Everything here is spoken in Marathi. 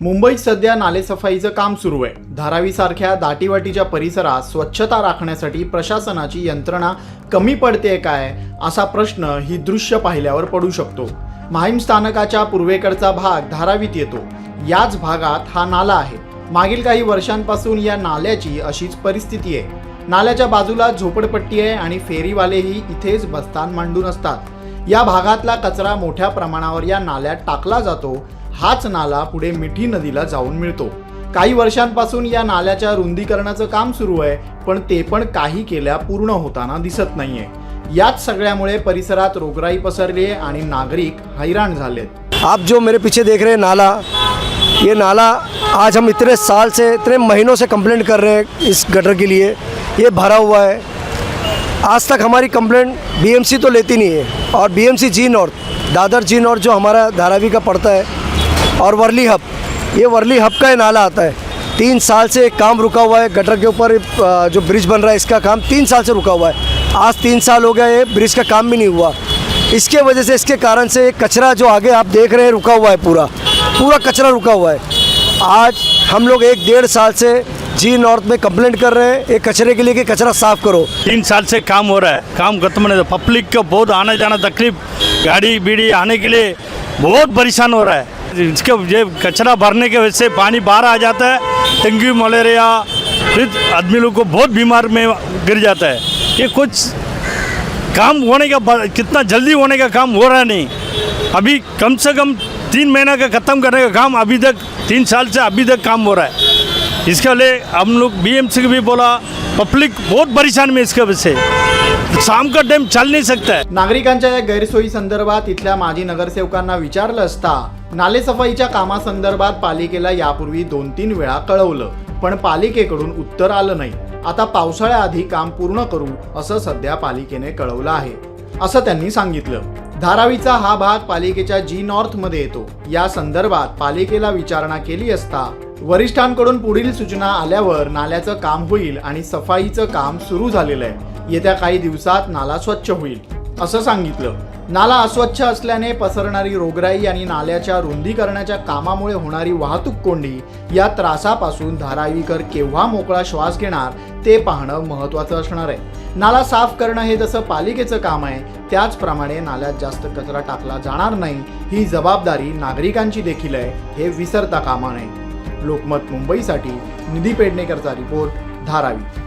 मुंबईत सध्या नालेसफाईचं काम सुरू आहे. धारावीसारख्या दाटीवाटीच्या परिसरात स्वच्छता राखण्यासाठी प्रशासनाची यंत्रणा कमी पडते काय असा प्रश्न ही दृश्य पाहिल्यावर पडू शकतो. माहीम स्थानकाच्या पूर्वेकडचा भाग धारावीत येतो. याच भागात हा नाला आहे. मागील काही वर्षांपासून या नाल्याची अशीच परिस्थिती आहे. नाल्याच्या बाजूला झोपडपट्टी आहे आणि फेरीवालेही इथेच बस्तान मांडून असतात. या भागातला कचरा मोठ्या प्रमाणावर या नाल्यात टाकला जातो हाच नाला पुढे मिठी नदीला जाऊन मिळतो. काही वर्षांपासून या नाल्याच्या रुंदीकरणाचं काम सुरू आहे पण ते पण काही केल्या पूर्ण होताना दिसत नाहीये. याच सगळ्यामुळे परिसरात रोगराई पसरली आहे आणि नागरिक हैराण झालेत. आप जो मेरे पीछे देख रहे हैं नाला ये नाला आज हम इतने साल से इतने महीनों से कंप्लेंट कर रहे हैं इस गटर के लिए। ये भरा हुआ है। आज तक हमारी कंप्लेंट बीएमसी तो लेती नहीं है। और BMC G north Dadar G north जो हमारा धारावी का पड़ता है और वर्ली हब। ये वर्ली हब का नाला आता है। तीन साल से एक काम रुका हुआ है गटर के ऊपर जो ब्रिज बन रहा है इसका काम तीन साल से रुका हुआ है। आज तीन साल हो गया ये ब्रिज का काम भी नहीं हुआ। इसके वजह से, इसके कारण से ये कचरा जो आगे आप देख रहे हैं रुका हुआ है पूरा। पूरा कचरा रुका हुआ है। आज हम लोग एक डेढ़ साल से जी नॉर्थ में कंप्लेंट कर रहे हैं। एक कचरे के लिए कि कचरा साफ़ करो। तीन साल से काम हो रहा है। काम खत्म नहीं पब्लिक को बहुत आने जाना तकलीफ़। गाड़ी बीड़ी आने के लिए बहुत परेशान हो रहा है। इसके ये कचरा भरने की वजह से पानी बाहर आ जाता है, डेंगू, मलेरिया फिर आदमी लोग को बहुत बीमार में गिर जाता है। ये कुछ काम होने का कितना जल्दी होने का काम हो रहा नहीं। अभी कम से कम तीन महीना का ख़त्म करने का काम अभी तक, तीन साल से अभी तक काम हो रहा है। इसके लिए हम लोग बी एम सी को भी बोला, पब्लिक बहुत परेशान में इसके वजह से। शाम का टाइम चल नहीं सकता है। नागरिकांच्या या गैरसोयी संदर्भात इथल्या माजी नगरसेवकांना विचारलं असता नालेसफाईच्या कामासंदर्भात पालिकेला यापूर्वी दोन तीन वेळा कळवलं पण पालिकेकडून उत्तर आलं नाही. आता पावसाळ्याआधी काम पूर्ण करू असं सध्या पालिकेने कळवलं आहे असं त्यांनी सांगितलं. धारावीचा हा भाग पालिकेच्या जी नॉर्थमध्ये येतो. या संदर्भात पालिकेला विचारणा केली असता वरिष्ठांकडून पुढील सूचना आल्यावर नाल्याचं काम होईल आणि सफाईचं काम सुरू झालेलं आहे. येत्या काही दिवसात नाला स्वच्छ होईल असं सांगितलं. नाला अस्वच्छ असल्याने पसरणारी रोगराई आणि नाल्याच्या रुंदीकरणाच्या कामामुळे होणारी वाहतूक कोंडी या त्रासापासून धारावीकर केव्हा मोकळा श्वास घेणार ते पाहणं महत्त्वाचं असणार आहे. नाला साफ करणं हे जसं पालिकेचं काम आहे त्याचप्रमाणे नाल्यात जास्त कचरा टाकला जाणार नाही ही जबाबदारी नागरिकांची देखील आहे हे विसरता कामा नये. लोकमत मुंबईसाठी निधी पेडणेकरचा रिपोर्ट धारावी.